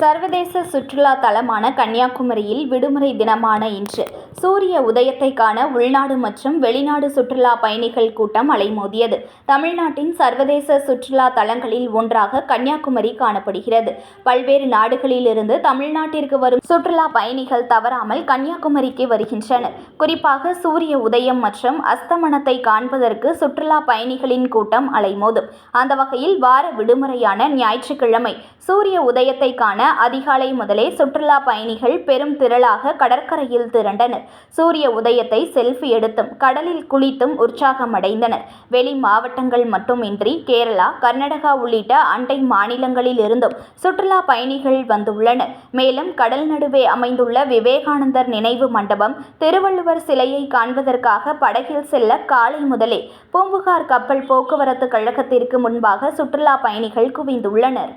சர்வதேச சுற்றுலா தலமான கன்னியாகுமரியில் விடுமுறை தினமான இன்று. சூரிய உதயத்தை காண உள்நாடு மற்றும் வெளிநாடு சுற்றுலா பயணிகள் கூட்டம் அலைமோதியது. தமிழ்நாட்டின் சர்வதேச சுற்றுலா தலங்களில் ஒன்றாக கன்னியாகுமரி காணப்படுகிறது. பல்வேறு நாடுகளிலிருந்து தமிழ்நாட்டிற்கு வரும் சுற்றுலா பயணிகள் தவறாமல் கன்னியாகுமரிக்கு வருகின்றனர். குறிப்பாக சூரிய உதயம் மற்றும் அஸ்தமனத்தை காண்பதற்கு சுற்றுலா பயணிகளின் கூட்டம் அலைமோதும். அந்த வகையில் வார விடுமுறையான ஞாயிற்றுக்கிழமை சூரிய உதயத்தை காண அதிகாலை முதலே சுற்றுலா பயணிகள் பெரும் திரளாக கடற்கரையில் திரண்டனர். சூரிய உதயத்தை செல்ஃபி எடுத்தும் கடலில் குளித்தும் உற்சாகமடைந்தனர். வெளி மாவட்டங்கள் மட்டுமின்றி கேரளா கர்நாடகா உள்ளிட்ட அண்டை மாநிலங்களில் இருந்தும் சுற்றுலா பயணிகள் வந்துள்ளனர். மேலும் கடல் நடுவே அமைந்துள்ள விவேகானந்தர் நினைவு மண்டபம் திருவள்ளுவர் சிலையை காண்பதற்காக படகில் செல்ல காலை முதலே பூம்புகார் கப்பல் போக்குவரத்து கழகத்திற்கு முன்பாக சுற்றுலா பயணிகள் குவிந்துள்ளனர்.